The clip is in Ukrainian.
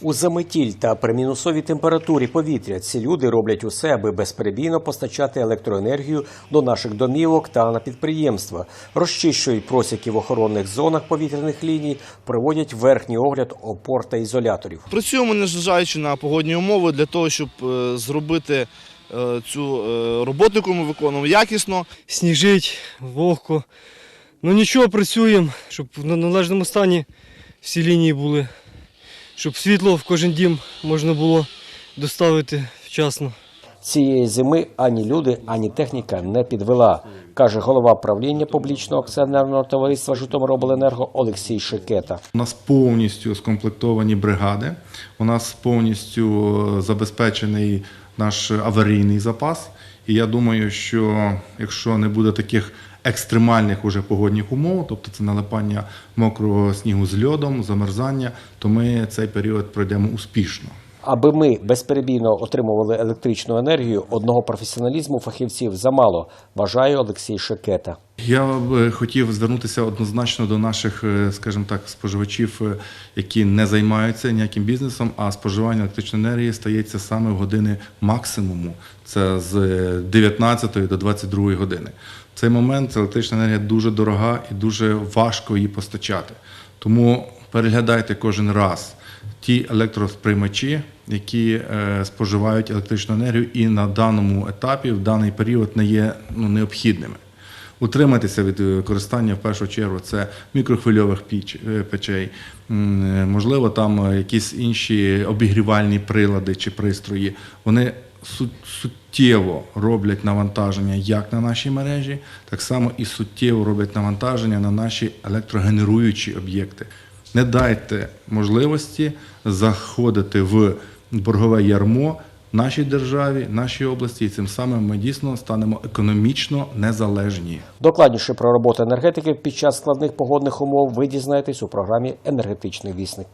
У заметіль та при мінусовій температурі повітря ці люди роблять усе, аби безперебійно постачати електроенергію до наших домівок та на підприємства. Розчищують просіки в охоронних зонах повітряних ліній, проводять верхній огляд опор та ізоляторів. Працюємо, незважаючи на погодні умови, для того, щоб е, зробити е, цю е, роботу, яку ми виконуємо, якісно. сніжить, вогко. Ну нічого, працюємо, щоб на належному стані всі лінії були, щоб світло в кожен дім можна було доставити вчасно. Цієї зими ані люди, ані техніка не підвела, каже голова правління публічного акціонерного товариства Житомиробленерго Олексій Шикета. У нас повністю скомплектовані бригади, у нас повністю е, забезпечений наш аварійний запас. І я думаю, що якщо не буде таких екстремальних уже погодних умов, тобто це налипання мокрого снігу з льодом, замерзання, то ми цей період пройдемо успішно. Аби ми безперебійно отримували електричну енергію, одного професіоналізму фахівців замало, вважає Олексій Шикета. Я б хотів звернутися однозначно до наших, е, скажімо так, споживачів, е, які не займаються ніяким бізнесом, а споживання електричної енергії стається саме в години максимуму. Це з 19 до 22 години. В цей момент електрична енергія дуже дорога і дуже важко її постачати. Тому переглядайте кожен раз ті електросприймачі, які е, споживають електричну енергію і на даному етапі, в даний період не є ну, необхідними. Утриматися від використання в першу чергу це мікрохвильових піч, е, печей, е, можливо, там е, якісь інші обігрівальні прилади чи пристрої. Вони суттєво роблять навантаження як на нашій мережі, так само і суттєво роблять навантаження на наші електрогенеруючі об'єкти. Не дайте можливості заходити в боргове ярмо нашій державі, нашій області, і цим самим ми дійсно станемо економічно незалежні. Докладніше про роботу енергетики під час складних погодних умов ви дізнаєтесь у програмі Енергетичний вісник.